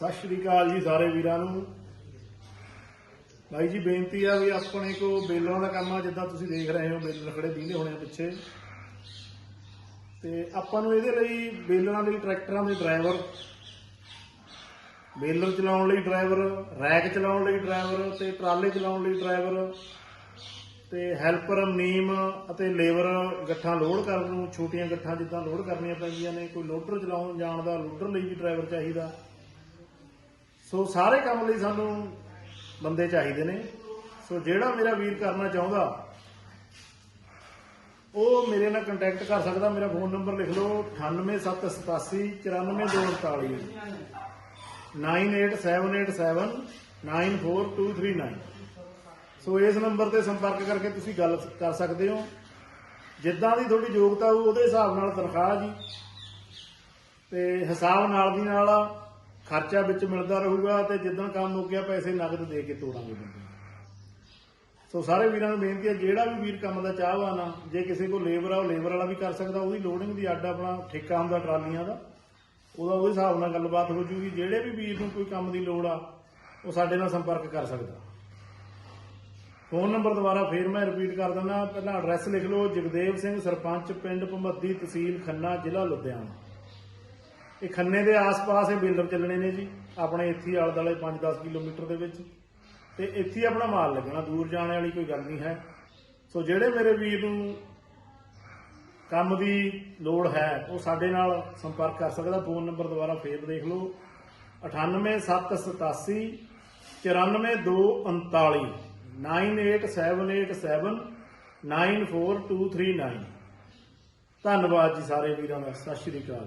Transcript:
ਸਤਿ ਸ਼੍ਰੀ ਅਕਾਲ ਜੀ ਸਾਰੇ ਵੀਰਾਂ ਨੂੰ। ਭਾਈ ਜੀ, ਬੇਨਤੀ ਆ ਵੀ ਆਪਣੇ ਕੋ ਬੇਲਰਾਂ ਦਾ ਕੰਮ ਆ, ਜਿੱਦਾਂ ਤੁਸੀਂ ਦੇਖ ਰਹੇ ਹੋ ਬੇਲਰ ਖੜੇ ਦੀਂਦੇ ਹੋਣੇ ਆ ਪਿੱਛੇ। ਤੇ ਆਪਾਂ ਨੂੰ ਇਹਦੇ ਲਈ ਬੇਲਰਾਂ ਲਈ ਟਰੈਕਟਰਾਂ ਦੇ ਡਰਾਈਵਰ ਬੇਲਰ ਚਲਾਉਣ ਲਈ ਡਰਾਈਵਰ, ਰੈਕ ਚਲਾਉਣ ਲਈ ਡਰਾਈਵਰ ਤੇ ਟਰਾਲੇ ਚਲਾਉਣ ਲਈ ਡਰਾਈਵਰ ਤੇ ਹੈਲਪਰ ਨੀਮ ਅਤੇ ਲੇਬਰ ਗੱਠਾਂ ਲੋਡ ਕਰਨ ਨੂੰ, ਛੋਟੀਆਂ ਗੱਠਾਂ ਜਿੱਦਾਂ ਲੋਡ ਕਰਨੀਆਂ ਪੈਂਦੀਆਂ ਨੇ, ਕੋਈ ਲੋਡਰ ਚਲਾਉਣ ਜਾਣ ਦਾ, ਲੋਡਰ ਲਈ ਵੀ ਡਰਾਈਵਰ ਚਾਹੀਦਾ। ਸੋ ਸਾਰੇ ਕੰਮ ਲਈ ਸਾਨੂੰ ਬੰਦੇ ਚਾਹੀਦੇ ਨੇ। ਸੋ ਜਿਹੜਾ ਮੇਰਾ ਵੀਰ ਕਰਨਾ ਚਾਹੁੰਦਾ, ਉਹ ਮੇਰੇ ਨਾਲ ਕੰਟੈਕਟ ਕਰ ਸਕਦਾ। ਮੇਰਾ ਫੋਨ ਨੰਬਰ ਲਿਖ ਲਓ 98787 94248 98787 94239 ਸੋ ਇਸ ਨੰਬਰ ਤੇ ਸੰਪਰਕ ਕਰਕੇ ਤੁਸੀਂ ਗੱਲ ਕਰ ਸਕਦੇ ਹੋ। ਜਿੱਦਾਂ ਦੀ ਤੁਹਾਡੀ ਯੋਗਤਾ ਹੋਊ, ਉਹਦੇ ਹਿਸਾਬ ਨਾਲ ਤਨਖਾਹ ਜੀ ਤੇ ਹਿਸਾਬ ਨਾਲ ਦੀ ਨਾਲ ਖਰਚਾ ਵਿੱਚ ਮਿਲਦਾ ਰਹੂਗਾ ਤੇ ਜਿੱਦਣ ਕੰਮ ਹੋ ਗਿਆ ਪੈਸੇ ਨਗਦ ਦੇ ਕੇ ਤੋੜਾਂਗੇ ਬੰਦੇ ਸੋ ਸਾਰੇ ਵੀਰਾਂ ਨੂੰ ਬੇਨਤੀ ਹੈ, ਜਿਹੜਾ ਵੀ ਵੀਰ ਕੰਮ ਦਾ ਚਾਹਵਾਨ ਆ, ਜੇ ਕਿਸੇ ਕੋਲ ਲੇਬਰ ਆ, ਉਹ ਲੇਬਰ ਵਾਲਾ ਵੀ ਕਰ ਸਕਦਾ, ਉਹਦੀ ਲੋਡਿੰਗ ਦੀ ਅੱਡ ਆਪਣਾ ਠੇਕਾ ਹੁੰਦਾ ਟਰਾਲੀਆਂ ਦਾ। ਉਹਦਾ ਉਹਦੇ ਹਿਸਾਬ ਨਾਲ ਗੱਲਬਾਤ ਹੋ ਜੂਗੀ, ਜਿਹੜੇ ਵੀ ਵੀਰ ਨੂੰ ਕੋਈ ਕੰਮ ਦੀ ਲੋੜ ਆ, ਉਹ ਸਾਡੇ ਨਾਲ ਸੰਪਰਕ ਕਰ ਸਕਦਾ। ਫੋਨ ਨੰਬਰ ਦੁਬਾਰਾ ਫੇਰ ਮੈਂ ਰਿਪੀਟ ਕਰ ਦਿੰਦਾ, ਪਹਿਲਾਂ ਐਡਰੈਸ ਲਿਖ ਲਓ, ਜਗਦੇਵ ਸਿੰਘ, ਸਰਪੰਚ, ਪਿੰਡ ਭਮੱਦੀ, ਤਹਿਸੀਲ ਖੰਨਾ, ਜ਼ਿਲ੍ਹਾ ਲੁਧਿਆਣਾ। ਇਹ ਖੰਨੇ ਦੇ ਆਸ-ਪਾਸ ਇਹ ਬਿਲਡਰ ਚੱਲਣੇ ਨੇ ਜੀ। ਆਪਣੇ ਇੱਥੇ ਆਲੇ ਦੁਆਲੇ 5-10 ਕਿਲੋਮੀਟਰ ਦੇ ਵਿੱਚ। ਤੇ ਇੱਥੇ ਹੀ ਆਪਣਾ ਮਾਲ ਲੱਗਣਾ। ਦੂਰ ਜਾਣ ਵਾਲੀ ਕੋਈ ਗੱਲ ਨਹੀਂ ਹੈ। ਸੋ ਜਿਹੜੇ ਮੇਰੇ ਵੀਰ ਨੂੰ ਕੰਮ ਦੀ ਲੋੜ ਹੈ, ਉਹ ਸਾਡੇ ਨਾਲ ਸੰਪਰਕ ਕਰ ਸਕਦਾ। ਫੋਨ ਨੰਬਰ ਦੁਬਾਰਾ ਫੇਰ ਦੇਖ ਲਓ। 98787 94239 98787 94239 ਧੰਨਵਾਦ ਜੀ ਸਾਰੇ ਵੀਰਾਂ ਦਾ। ਸਤਿ ਸ਼੍ਰੀ ਅਕਾਲ